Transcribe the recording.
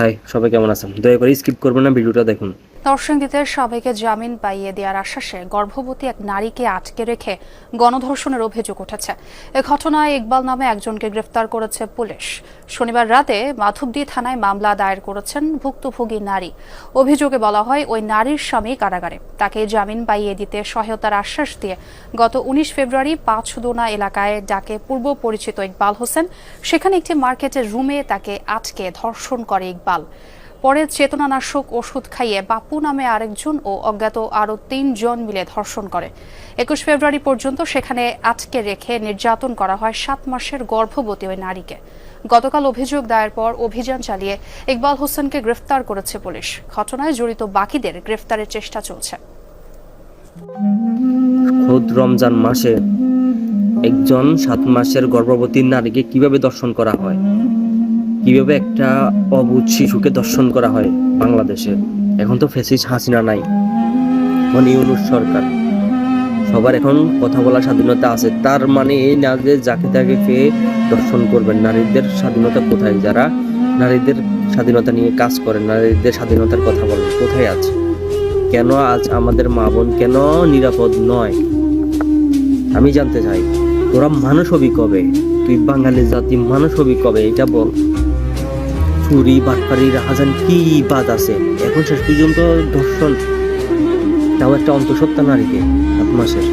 High সবাই কেমন আছেন? দয়া করে স্কিপ করবেন না ভিডিওটা দেখুন। নরসিংদীতে সবাইকে জামিন পাইয়ে দেওয়ার আশ্বাসে গর্ভবতী এক নারীকে আটকে রেখে গণধর্ষণের অভিযোগ উঠেছে। এ ঘটনায় ইকবাল নামে একজনকে গ্রেফতার করেছে পুলিশ। শনিবার রাতে মাধবদী থানায় মামলা দায়ের করেছেন ভুক্তভোগী নারী। অভিযোগে বলা হয়, ওই নারীর স্বামী কারাগারে। তাকে জামিন পাইয়ে দিতে সহায়তার আশ্বাস দিয়ে গত উনিশ ফেব্রুয়ারি পাঁচদোনা এলাকায় ডাকে পূর্ব পরিচিত ইকবাল হোসেন। সেখানে একটি মার্কেটের রুমে তাকে আটকে ধর্ষণ করে ইকবাল। পরে চেতনানাশক ওষুধ খাইয়ে বাপু নামে আরেকজন ও অজ্ঞাত আরও তিনজন মিলে ধর্ষণ করে। একুশ ফেব্রুয়ারি পর্যন্ত সেখানে আটকে রেখে নির্যাতন করা হয় সাত মাসের গর্ভবতী ওই নারীকে। গতকাল অভিযোগ দায়ের পর অভিযান চালিয়ে ইকবাল হোসেনকে গ্রেফতার করেছে পুলিশ। ঘটনায় জড়িত বাকিদের গ্রেফতারের চেষ্টা চলছে। খোদ রমজান মাসে একজন সাত মাসের গর্ভবতী নারীকে কীভাবে দর্শন করা হয়? কীভাবে একটা অবুধ শিশুকে দর্শন করা হয় বাংলাদেশে? এখন তো ফেসিস হাসিনা নাই, এখন সরকার। সবার এখন কথা বলার স্বাধীনতা আছে, তার মানে এই না যে যাকে তাকে খেয়ে দর্শন করবেন, নারীদের স্বাধীনতা কোথায়? যারা নারীদের স্বাধীনতা নিয়ে কাজ করেন, নারীদের স্বাধীনতার কথা বলেন, কোথায় আছে? কেন আজ আমাদের মা বোন কেন নিরাপদ নয়? আমি জানতে চাই, তোরা মানুষ হবি কবে? তুই বাঙালি জাতি মানুষ হবি কবে? এটা বল। চুরি, বাটপারি যান কি বাদ আছে? এখন শেষ পর্যন্ত দর্শন তাও একটা অন্তঃসত্ত্বা নারীকে এক মাসের।